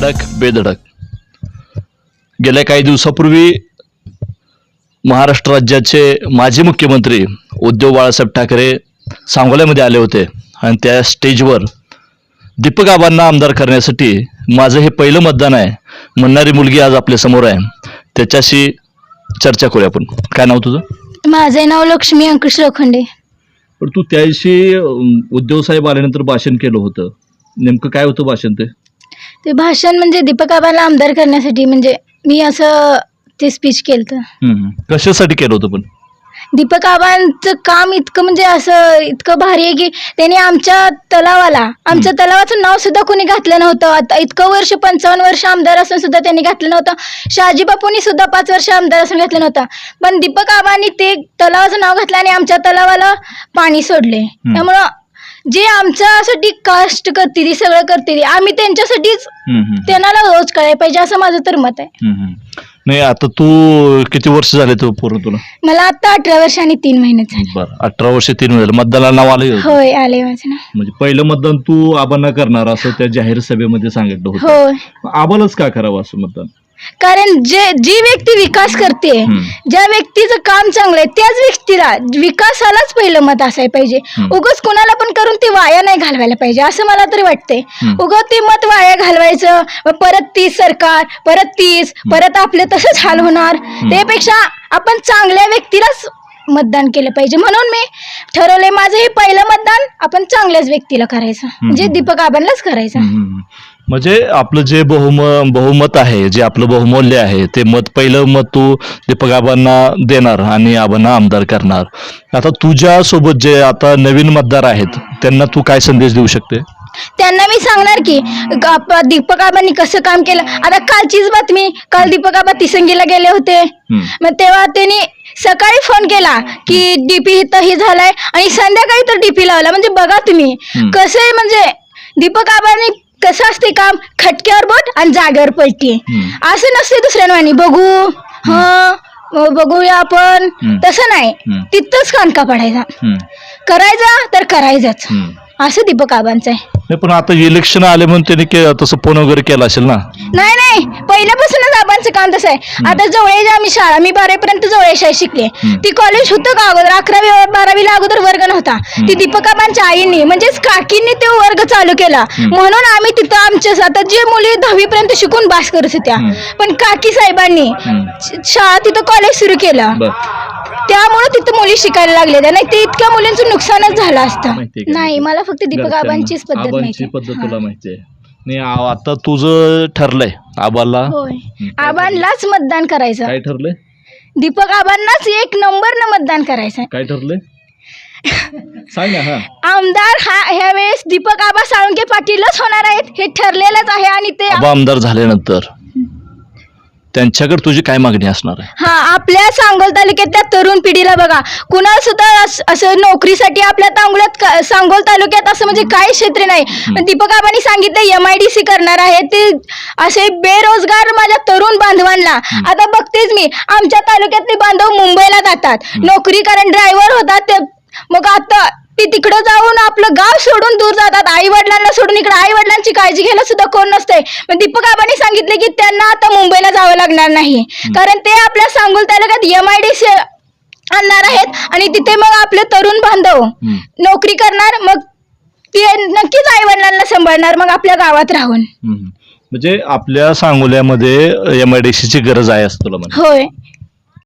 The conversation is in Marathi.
धडक बेधडक. गेल्या काही दिवसापूर्वी महाराष्ट्र राज्याचे माजी मुख्यमंत्री उद्धव बाळासाहेब ठाकरे सांगोल्यामध्ये आले होते आणि त्या स्टेजवर दीपक आबांना आमदार करण्यासाठी माझं हे पहिलं मतदान आहे. म्हणणारी मुलगी आज आपल्यासमोर आहे. त्याच्याशी चर्चा करूया आपण. काय नाव तुझं? माझे नाव लक्ष्मी अंकुश लोखंडे. पण तू त्या दिवशी अं, उद्धव साहेब आल्यानंतर भाषण केलं होतं. नेमकं काय होतं भाषण ते? ते भाषण म्हणजे दीपक आबाला आमदार करण्यासाठी म्हणजे मी असं ते स्पीच केलं होतं. हम्म. कशासाठी केलं होतं पण? दीपक आबांचं काम इतकं म्हणजे असं इतकं भारी आहे की त्यांनी आमच्या तलावाला आमच्या तलावाचं नाव सुद्धा कोणी घातलं नव्हतं. आता इतकं वर्ष पंचावन्न वर्ष आमदार असून सुद्धा त्यांनी घातलं नव्हतं. शहाजी बापूंनी सुद्धा पाच वर्ष आमदार असून घातलं नव्हतं. पण दीपक आबांनी ते तलावाचं नाव घातलं आणि आमच्या तलावाला पाणी सोडले. त्यामुळं जे आमच्यासाठी कष्ट करते ती सगळं करते ती आम्ही त्यांच्यासाठीच हम्म, हम्म. त्यांना रोज कळायला पाहिजे असं माझं तर मत आहे. हम्म, हम्म. नाही आता तू किती वर्ष झाले तू पूर्ण तुला? मला आता अठरा वर्ष आणि तीन महिने झाले. बरं अठरा वर्ष तीन झाले. मतदानाला नाव आलं होतं. होय आले माझं नाव. म्हणजे पहिलं मतदान तू आबांना करणार असं त्या जाहीर सभेमध्ये सांगितलं होतं. होय. आबालाच का करावं असं मतदान? कारण जे जी व्यक्ती विकास करते. ज्या व्यक्तीचं काम चांगलं आहे त्याच व्यक्तीला विकासालाच पहिलं मत असायला पाहिजे. उगच कुणाला पण करून ते वाया नाही घालवायला पाहिजे असं मला तरी वाटतंय. उगं ते मत वाया घालवायचं परत तीच सरकार परत तीच परत आपले तसंच हाल होणार. त्यापेक्षा आपण चांगल्या व्यक्तीलाच मतदान केलं पाहिजे. म्हणून मी ठरवलंय माझं हे पहिलं मतदान आपण चांगल्याच व्यक्तीला करायचं. म्हणजे दीपक आबांनाच करायचं. म्हणजे आपलं जे बहुम बहुमत आहे जे आपलं बहुमूल्य आहे ते मत पहिलं मत तू दीपक आबांना देणार आणि आबांना आमदार करणार. आता तुझ्या सोबत जे आता नवीन मतदार आहेत त्यांना तू काय संदेश देऊ शकते? त्यांना मी सांगणार की आप- दीपक आबांनी कसं काम केलं? आता कालचीच बातमी काल दीपक आबा तिसंगीला गेले होते. हम्म. मग तेव्हा त्यांनी सकाळी फोन केला की डीपी इथं ही झालाय आणि संध्याकाळी तर डीपी लावला. म्हणजे बघा तुम्ही हम्म. कसं आहे म्हणजे दीपक आबांनी कसं असते काम खटक्यावर बोट आणि जागेवर पलटी. असं नसते दुसऱ्यांवानी बघू हा बघूया आपण. तसं नाही. तिथंच कानका पडायचा. करायचा तर करायचंच. असं दीपक आबांचं आहे पण आता इलेक्शन आले म्हणून त्यांनी के- तसं फोन वगैरे केला असेल ना नाही नाही पहिल्यापासूनच आबांचं काम तसं आहे. आता जवळ आम्ही शाळा मी बारावीपर्यंत जवळ शाळेत शिकले. ती कॉलेज होतं का अगोदर? अकरावी बारावीला अगोदर वर्ग नव्हता. ती दीपक आबांच्या आईंनी म्हणजेच काकींनी ते वर्ग चालू केला. म्हणून आम्ही तिथं आमच्या आता जे मुली दहावी पर्यंत शिकून बास करत होत्या. पण काकी साहेबांनी शाळा तिथं कॉलेज सुरू केलं. त्यामुळे तिथं मुली शिकायला लागल्या. नाही ते इतक्या मुलींचं नुकसानच झालं असतं? नाही मला फक्त दीपक आबांचीच पद्धत माहिती पद्धत तुला माहिती आहे नाही आ- आता तुझं ठरलंय आबाला. होय. आबांनाच मतदान करायचं. काय ठरलंय? दीपक आबांनाच एक नंबर न मतदान करायचं काय ठरलंय? सांग ना हा. आमदार हा ह्या वेळेस दीपक आबा साळुंके पाटीलच होणार आहेत हे ठरलेलंच आहे आणि ते आबा आमदार झाल्यानंतर. त्यांच्याकडे तुझी काय मागणी असणार आहे? हा आपल्या सांगोल तालुक्यातल्या तरुण पिढीला बघा. कुणाला सुद्धा अस- असं नोकरीसाठी आपल्या तांगुळ्यात का- सांगोल तालुक्यात असं म्हणजे काय क्षेत्र नाही. पण दीपक आबांनी सांगितलं एम आय डी सी करणार आहे. ते असे बेरोजगार माझ्या तरुण बांधवांना. आता बघतेच मी आमच्या तालुक्यातले बांधव मुंबईला जातात. नोकरी कारण ड्रायव्हर होतात ते मग आता ते तिकडं जाऊन आपलं गाव सोडून दूर जातात. आई वडिलांना सोडून इकडे आई वडिलांची काळजी घ्यायला सुद्धा कोण नसतंय पण दीपक आबांनी सांगितले की त्यांना आता मुंबईला जावं लागणार नाही. कारण ते आपल्या सांगोल तालुक्यात एम आय डी सी आणणार आहेत आणि तिथे मग आपले तरुण बांधव. नोकरी करणार. मग ते नक्कीच आई वडिलांना सांभाळणार मग आपल्या गावात राहून. म्हणजे आपल्या सांगोल्यामध्ये एम आय डी ची गरज आहे असं तुला होय.